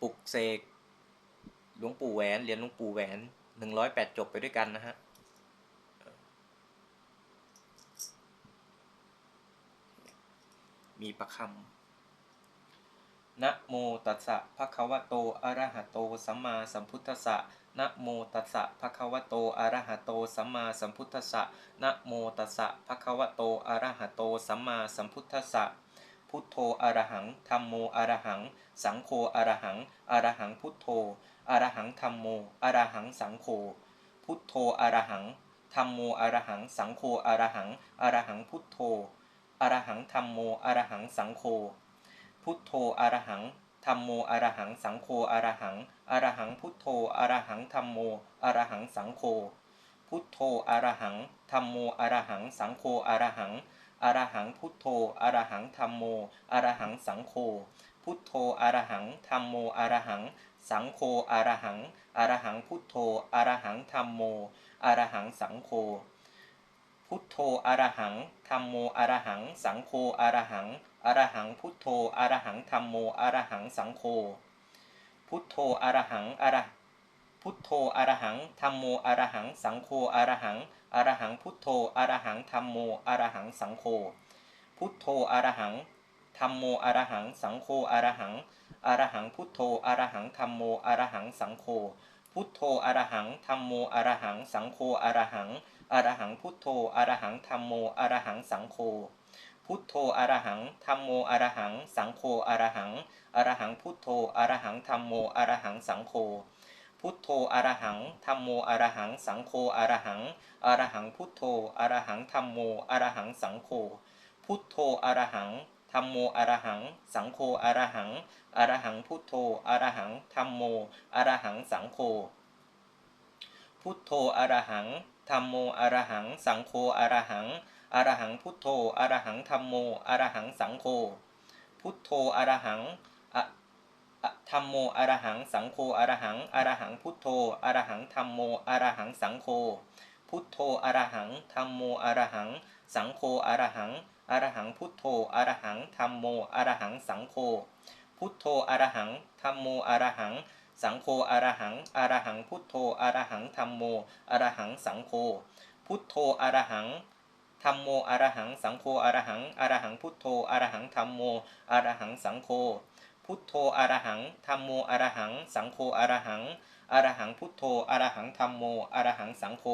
ปลุกเสกหลวงปู่แหวนเหรียญหลวงปู่แหวนหนึ่งร้อยแปดจบไปด้วยกันนะฮะมีประคำนะโมตัสสะภะคะวะโต อะระหะโต สัมมาสัมพุทธัสสะนะโมตัสสะภะคะวะโต อะระหะโต สัมมาสัมพุทธัสสะนะโมตัสสะภะคะวะโต อะระหะโต สัมมาสัมพุทธัสสะ พุทโธอรหังธัมโมอรหัง สังโฆอรหังอรหังพุทโธอรหังธัมโมอรหังสังโฆพุทโธอรหังธัมโมอรหัง สังโฆอรหังอรหังพุทโธอรหังธัมโมอรหังสังโฆพุทโธอรหังธัมโมอรหังสังโฆอรหังอรหังพุทโธอรหังธัมโมอรหังสังโฆพุทโธอรหังธัมโมอรหัง สังโฆอรหัง อรหังพุทโธอรหังธัมโมอรหังสังโฆพุทโธอรหังธัมโมอรหัง สังโฆอรหังอรหังพุทโธอรหังธัมโมอรหังสังโฆพุทโธอรหังธัมโมอรหัง สังโฆอรหังอรหังพุทโธอรหังธัมโมอรหังสังโฆพุทโธอรหังอรพุทโธอรหังธัมโมอรหัง สังโฆอรหัง อรหังพุทโธอรหังธัมโมอรหังสังโฆพุทโธอรหังธัมโมอรหังสังโฆอรหังอรหังพุทโธอรหังธัมโมอรหังสังโฆพุทโธอรหังธัมโมอรหังสังโฆอรหังอรหังพุทโธอรหังธัมโมอรหังสังโฆพุทโธอรหังธัมโมอรหังสังโฆอรหังอรหังพุทโธอรหังธัมโมอรหังสังโฆ พุทโธอะระหังธัมโมอะระหัง สังโฆอะระหังอะระหังพุทโธอะระหังธัมโมอะระหังสังโฆพุทโธอะระหังธัมโมอะระหัง สังโฆอะระหังอะระหังพุทโธอะระหังธัมโมอะระหังสังโฆพุทโธอะระหังธัมโมอะระหัง สังโฆอะระหังอะระหังพุทโธอะระหังธัมโมอะระหังสังโฆพุทโธอะระหัง อะธัมโมอะระหังสังโฆอะระหังอะระหังพุทโธอะระหังธัมโมอะระหังสังโฆพุทโธอะระหังธัมโมอะระหัง สังโฆอะระหังอะระหังพุทโธอะระหังธัมโมอะระหังสังโฆพุทโธอะระหังธัมโมอะระหัง สังโฆอะระหังอะระหังพุทโธอะระหังธัมโมอะระหังสังโฆพุทโธอะระหังธัมโมอะระหัง สังโฆอะระหังอะระหังพุทโธอะระหังธัมโมอะระหังสังโฆ พุทโธอะระหังธัมโมอะระหัง สังโฆอะระหังอะระหังพุทโธอะระหังธัมโมอะระหังสังโฆ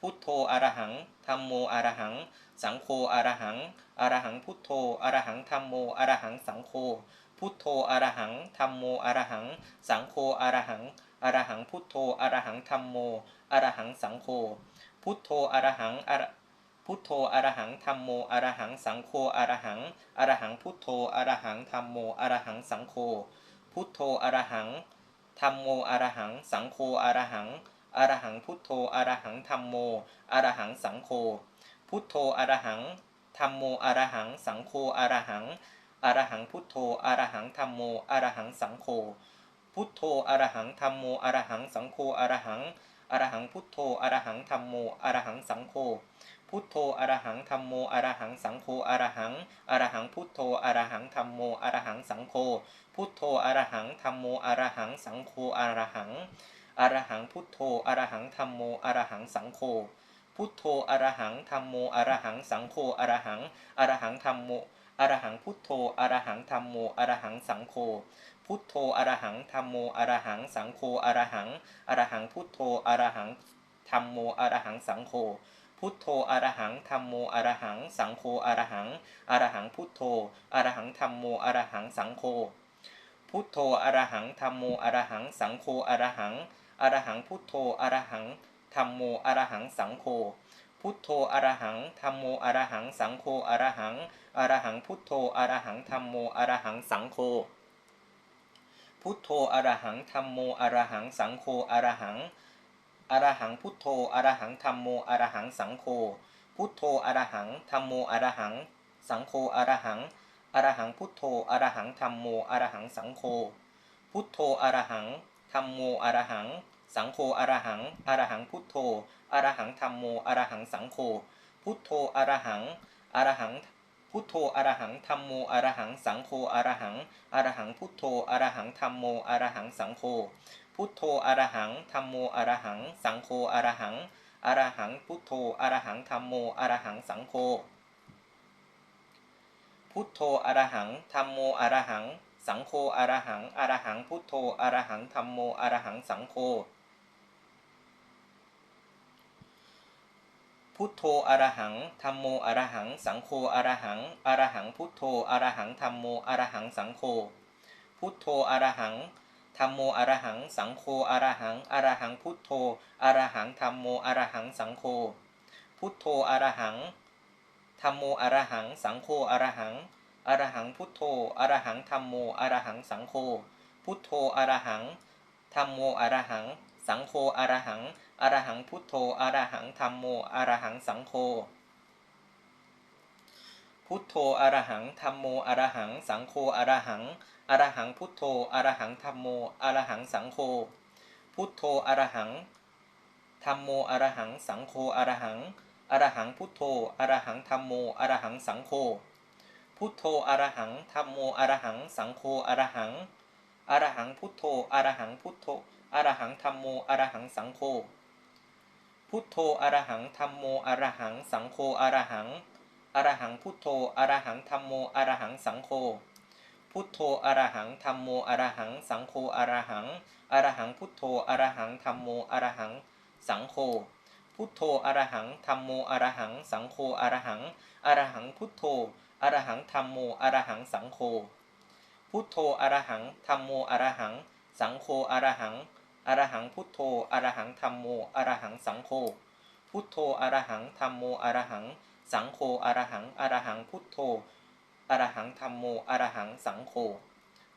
พุทโธอะระหังธัมโมอะระหัง สังโฆอะระหังอะระหังพุทโธอะระหังธัมโมอะระหังสังโฆพุทโธอะระหังธัมโมอะระหัง สังโฆอะระหังอะระหังพุทโธอะระหังธัมโมอะระหังสังโฆพุทโธอรหังอร พุทโธอะระหังธัมโมอะระหังสังโฆอะระหังอะระหังพุทโธอะระหังธัมโมอะระหังสังโฆพุทโธอะระหังธัมโมอะระหังสังโฆอะระหังอะระหังพุทโธอะระหังธัมโมอรหังสังโฆพุทโธอรหังธัมโมอะระหัง สังโฆอรหังอรหังพุทโธอะระหังธัมโมอรหังสังโฆพุทโธอรหังธัมโมอะระหัง สังโฆอะระหังอะระหังพุทโธอะระหังธัมโมอะระหังสังโฆ พุทโธอะระหังธัมโมอะระหังสังโฆอะระหังอะระหังพุทโธอะระหังธัมโมอะระหังสังโฆพุทโธอะระหังธัมโมอะระหังสังโฆอะระหังอะระหังพุทโธอะระหังธัมโมอะระหังสังโฆพุทโธอะระหังธัมโมอะระหังสังโฆอะระหังอะระหังธัมโมอะระหังพุทโธอะระหังธัมโมอะระหังสังโฆพุทโธอะระหังธัมโมอะระหังสังโฆอะระหังอะระหังพุทโธอรหังธัมโมอรหังสังโฆ พุทโธอะระหังธัมโมอะระหังสังโฆอะระหังอะระหังพุทโธอะระหังธัมโมอะระหังสังโฆพุทโธอะระหังธัมโมอะระหัง สังโฆอรหังอรหังพุทโธอะระหังธัมโมอะระหังสังโฆพุทโธอะระหังธัมโมอะระหัง สังโฆอรหังอรหังพุทโธอะระหังธัมโมอรหังสังโฆพุทโธอรหังธัมโมอะระหัง สังโฆอรหัง อรหังพุทโธอรหังธัมโมอรหังสังโฆพุทโธอรหังธัมโมอรหัง สังโฆอรหังอรหังพุทโธอรหังธัมโมอรหังสังโฆพุทโธอรหังธัมโมอรหัง สังโฆอรหังอรหังพุทโธอรหังธัมโมอรหังสังโฆพุทโธอรหังอรหังพุทโธอรหังธัมโมอรหังสังโฆอรหังอรหังพุทโธอรหังธัมโมอรหังสังโฆ พุทโธอะระหังธัมโมอะระหัง สังโฆอะระหังอะระหังพุทโธอะระหังธัมโมอะระหังสังโฆพุทโธอะระหังธัมโมอะระหัง สังโฆอะระหังอะระหังพุทโธอะระหังธัมโมอะระหังสังโฆพุทโธอะระหังธัมโมอะระหัง สังโฆอะระหังอะระหังพุทโธอะระหังธัมโมอะระหังสังโฆพุทโธอะระหัง ธัมโมอะระหังสังโฆอะระหังอะระหังพุทโธอะระหังธัมโมอะระหังสังโฆพุทโธอะระหังธัมโมอะระหังสังโฆอะระหังอะระหังพุทโธอะรหังธัมโมอะระหังสังโฆพุทโธอรหังธัมโมอะระหัง สังโฆอรหังอรหังพุทโธอะรหังธัมโมอะระหังสังโฆพุทโธอรหังธัมโมอะระหัง สังโฆอะระหัง อรหังพุทโธ อรหังธัมโม อรหังสังโฆ พุทโธ อรหังธัมโม อรหังสังโฆ อรหัง อรหังพุทโธ อรหังธัมโม อรหังสังโฆ พุทโธ อรหังธัมโม อรหังสังโฆ อรหัง อรหังพุทโธ อรหังพุทโธ อรหังธัมโม อรหังสังโฆ พุทโธ อรหังธัมโม อรหังสังโฆ อรหัง อรหังพุทโธ อรหังธัมโม อรหังสังโฆ พุทโธอะระหังธัมโมอะระหัง สังโฆอะระหังอะระหังพุทโธอะระหังธัมโมอะระหังสังโฆพุทโธอะระหังธัมโมอะระหังสังโฆอะระหังอะระหังพุทโธอะระหังธัมโมอรหัง สังโฆพุทโธอรหังธัมโมอะระหัง สังโฆอรหังอรหังพุทโธอะระหังธัมโมอรหังสังโฆพุทโธอรหังธัมโมอะระหัง สังโฆอะระหังอะระหังพุทโธ อรหังธัมโมอรหังสังโฆ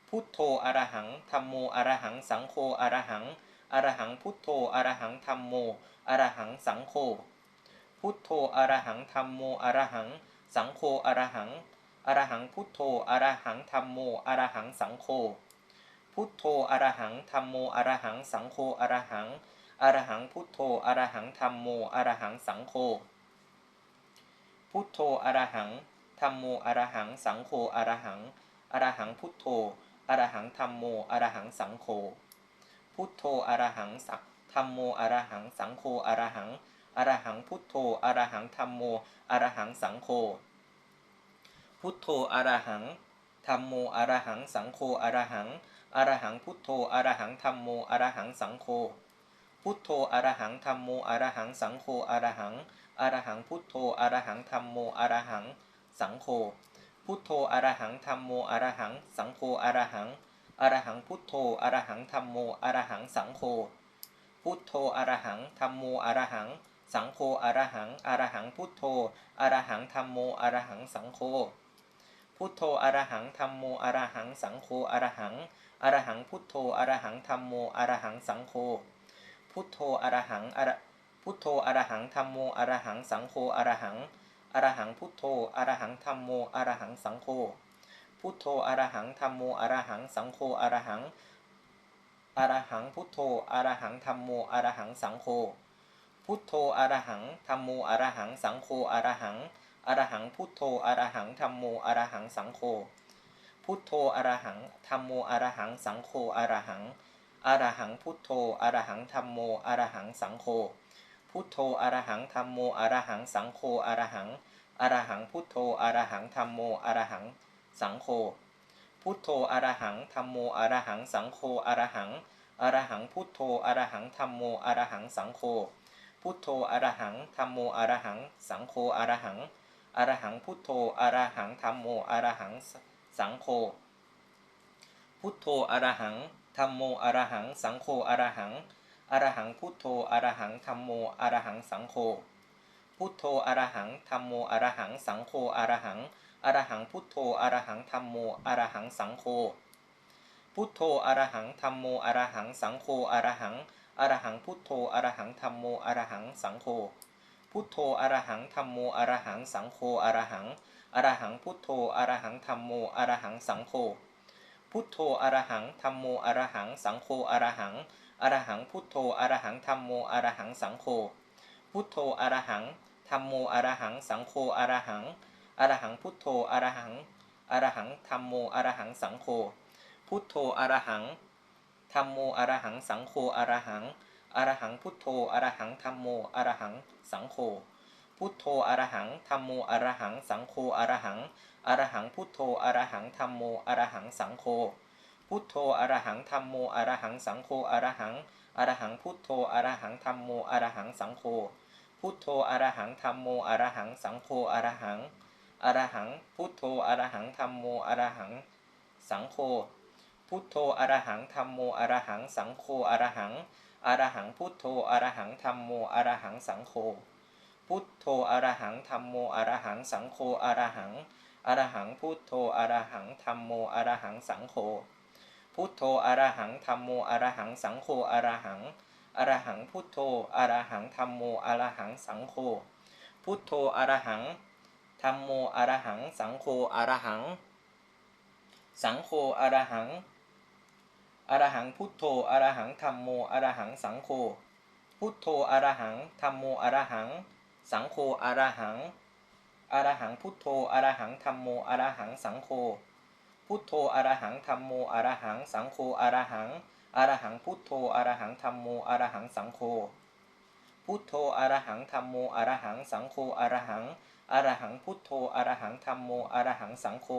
พุทโธอรหังธัมโมอรหังสังโฆอรหังอรหังพุทโธอรหังธัมโมอรหังสังโฆพุทโธอรหังธัมโมอรหัง สังโฆอรหังอรหังพุทโธอรหังธัมโมอรหังสังโฆพุทโธอรหังธัมโมอรหังสังโฆอรหังอรหังพุทโธอรหังธัมโมอรหังสังโฆพุทโธอรหัง ธัมโมอะระหัง สังโฆอะระหังอะระหังพุทโธอะระหังธัมโมอะระหังสังโฆ พุทโธอะระหังสักธัมโมอะระหัง สังโฆอะระหังอะระหังพุทโธอะระหังธัมโมอะระหังสังโฆ พุทโธอะระหังธัมโมอะระหัง สังโฆอะระหังอะระหังพุทโธอะระหังธัมโมอะระหังสังโฆ พุทโธอะระหังธัมโมอะระหังสังโฆอะระหังอะระหังพุทโธอะระหังธัมโมอรหัง สังโฆพุทโธอะระหังธัมโมอะระหัง สังโฆอะระหังอะระหังพุทโธอะระหังธัมโมอะระหังสังโฆพุทโธอะระหังธัมโมอะระหัง สังโฆอะระหังอะระหังพุทโธอะระหังธัมโมอะระหังสังโฆพุทโธอะระหังธัมโมอะระหัง สังโฆอะระหังอะระหังพุทโธอะระหังธัมโมอรหังสังโฆพุทโธอรหังอรพุทโธอรหังธัมโมอะระหังสังโฆอรหัง อรหังพุทโธอรหังธัมโมอรหังสังโฆพุทโธอรหังธัมโมอรหังสังโฆอรหังอรหังพุทโธอรหังธัมโมอรหังสังโฆพุทโธอรหังธัมโมอรหังสังโฆอรหังอรหังพุทโธอรหังธัมโมอรหังสังโฆพุทโธอรหังธัมโมอรหังสังโฆอรหังอรหังพุทโธอรหังธัมโมอรหังสังโฆ พุทโธอะระหังธัมโมอะระหังสังโฆอะระหังอะระหังพุทโธอะระหังธัมโมอะระหังสังโฆพุทโธอะระหังธัมโมอะระหังสังโฆอะระหังอะระหังพุทโธอะระหังธัมโมอะระหังสังโฆพุทโธอะระหังธัมโมอะระหังสังโฆอะระหังอะระหังพุทโธอะระหังธัมโมอะระหังสังโฆพุทโธอะระหังธัมโมอะระหังสังโฆอะระหัง อรหังพุทโธอรหังธัมโมอรหังสังโฆพุทโธอรหังธัมโมอรหังสังโฆอรหังอรหังพุทโธอรหังธัมโมอรหังสังโฆพุทโธอรหังธัมโมอรหังสังโฆอรหังอรหังพุทโธอรหังธัมโมอรหังสังโฆพุทโธอรหังธัมโมอรหังสังโฆอรหังอรหังพุทโธอรหังธัมโมอรหังสังโฆพุทโธอรหังธัมโมอรหังสังโฆอรหัง อรหังพุทโธอรหังธัมโมอรหังสังโฆพุทโธอรหังธัมโมอรหังสังโฆอรหังอรหังพุทโธอรหังอรหังธรรมโมอรหังสังโฆพุทโธอรหังธรรมโมอรหังสังโฆอรหังอรหังพุทโธอรหังธรรมโมอรหังสังโฆพุทโธอรหังธรรมโมอรหังสังโฆอรหังอรหังพุทโธอรหังธรรมโมอรหังสังโฆ พุทโธอรหังธรรมโมอรหังสังโฆอรหังอรหังพุทโธอรหังธรรมโมอรหังสังโฆพุทโธอรหังธรรมโมอรหังสังโฆอรหังอรหังพุทโธอรหังธรรมโมอรหังสังโฆพุทโธอรหังธรรมโมอรหังสังโฆอรหังอรหังพุทโธอรหังธรรมโมอรหังสังโฆพุทโธอรหังธรรมโมอรหังสังโฆอรหังอรหังพุทโธอรหังธรรมโมอรหังสังโฆ พุทโธอรหังธรรมโมอรหังสังโฆอรหังอรหังพุทโธอรหังธรรมโมอรหังสังโฆพุทโธอรหังธรรมโมอรหังสังโฆอรหัง สังโฆอรหังอรหังพุทโธอรหังธรรมโมอรหังสังโฆพุทโธอรหังธรรมโมอรหัง สังโฆอรหังอรหังพุทโธอรหังธรรมโมอรหังสังโฆ พุทโธอรหังธรรมโมอรหัง สังโฆอรหังอรหังพุทโธอรหังธรรมโมอรหังสังโฆพุทโธอรหังธรรมโมอรหัง สังโฆอรหังอรหังพุทโธอรหังธรรมโมอรหังสังโฆ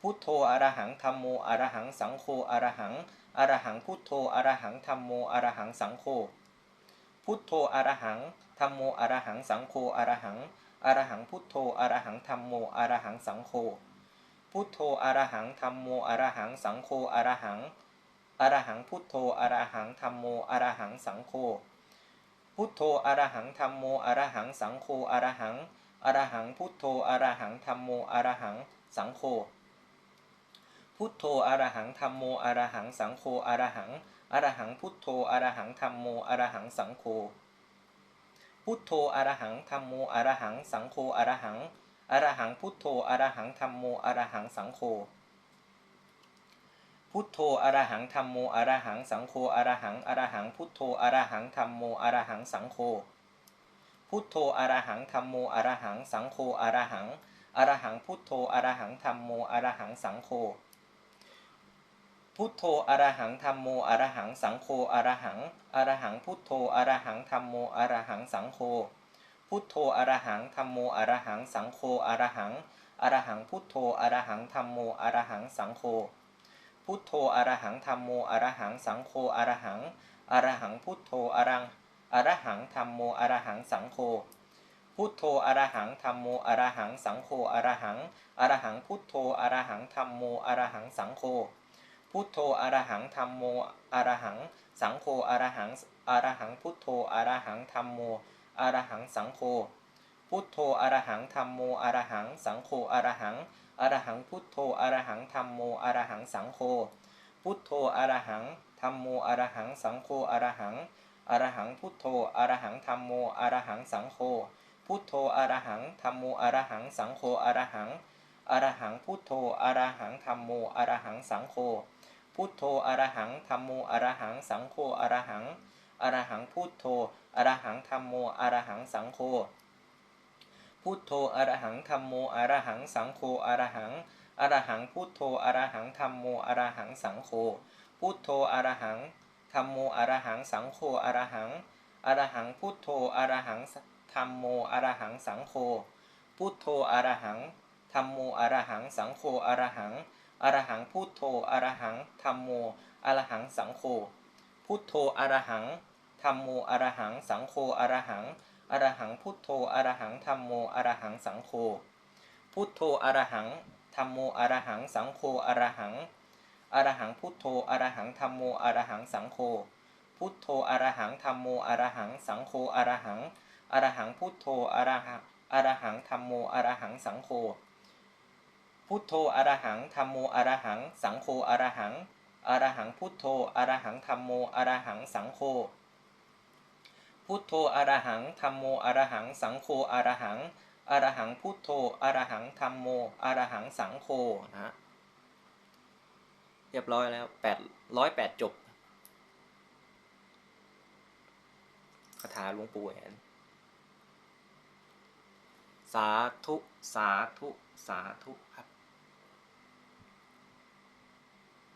พุทโธอรหังธรรมโมอรหังสังโฆอรหังอรหังพุทโธอรหังธรรมโมอรหังสังโฆพุทโธอรหังธรรมโมอรหังสังโฆอรหังอรหังพุทโธอรหังธรรมโมอรหังสังโฆ พุทโธอรหังธรรมโมอรหังสังโฆอรหังอรหังพุทโธอรหังธรรมโมอรหังสังโฆพุทโธอรหังธรรมโมอรหังสังโฆอรหังอรหังพุทโธอรหังธรรมโมอรหังสังโฆพุทโธอรหังธรรมโมอรหังสังโฆอรหังอรหังพุทโธอรหังธรรมโมอรหังสังโฆพุทโธอรหังธรรมโมอรหังสังโฆอรหัง อรหังพุทโธอรหังธรรมโมอรหังสังโฆพุทโธอรหังธรรมโมอรหังสังโฆอรหังอรหังพุทโธอรหังธรรมโมอรหังสังโฆพุทโธอรหังธรรมโมอรหังสังโฆอรหังอรหังพุทโธอรหังธรรมโมอรหังสังโฆพุทโธอรหังธรรมโมอรหังสังโฆอรหังอรหังพุทโธอรหังธรรมโมอรหังสังโฆ พุทโธอรหังธรรมโมอรหัง สังโฆอรหังอรหังพุทโธอรหังธรรมโมอรหังสังโฆพุทโธอรหังธรรมโมอรหังสังโฆอรหังอรหังพุทโธอรังอรหังธรรมโมอรหังสังโฆพุทโธอรหังธรรมโมอรหังสังโฆอรหังอรหังพุทโธอรหังธรรมโมอรหังสังโฆพุทโธอรหังธรรมโมอรหัง สังโฆอรหังอรหังพุทโธอรหังธรรมโม อรหังสังโฆพุทโธอรหังธรรมโมอรหัง สังโฆอรหังอรหังพุทโธอรหังธรรมโมอรหังสังโฆพุทโธอรหังธรรมโมอรหังสังโฆอรหังอรหังพุทโธอรหังธรรมโมอรหังสังโฆพุทโธอรหังธรรมโมอรหังสังโฆอรหังอรหังพุทโธอรหังธรรมโมอรหังสังโฆพุทโธอรหังธรรมโมอรหังสังโฆอรหัง อรหังพุทโธอรหังธรรมโมอรหังสังโฆพุทโธอรหังธรรมโมอรหังสังโฆอรหังอรหังพุทโธอรหังธรรมโมอรหังสังโฆพุทโธอรหังธรรมโมอรหังสังโฆอรหังอรหังพุทโธอรหังธรรมโมอรหังสังโฆพุทโธอรหังธรรมโมอรหังสังโฆอรหังอรหังพุทโธอรหังธรรมโมอรหังสังโฆพุทโธอรหัง ธรรมโมอรหัง สังโฆอรหัง อรหังพุทโธอรหังธรรมโมอรหังสังโฆ พุทโธอรหังธรรมโมอรหัง สังโฆอรหัง อรหังพุทโธอรหังธรรมโมอรหังสังโฆ พุทโธอรหังธรรมโมอรหัง สังโฆอรหัง อรหังพุทโธอรหัง อรหังธรรมโมอรหังสังโฆ พุทโธอรหังธรรมโมอรหัง สังโฆอรหัง อรหังพุทโธอรหังธรรมโมอรหังสังโฆ พุทโธอรหังธรรมโมอรหัง สังโฆอรหังอรหังพุทโธอรหังธรรมโมอรหังสังโฆนะฮะเรียบร้อยแล้วแปดร้อยแปดจบคาถาหลวงปู่แหวนสาธุ สาธุ สาธุ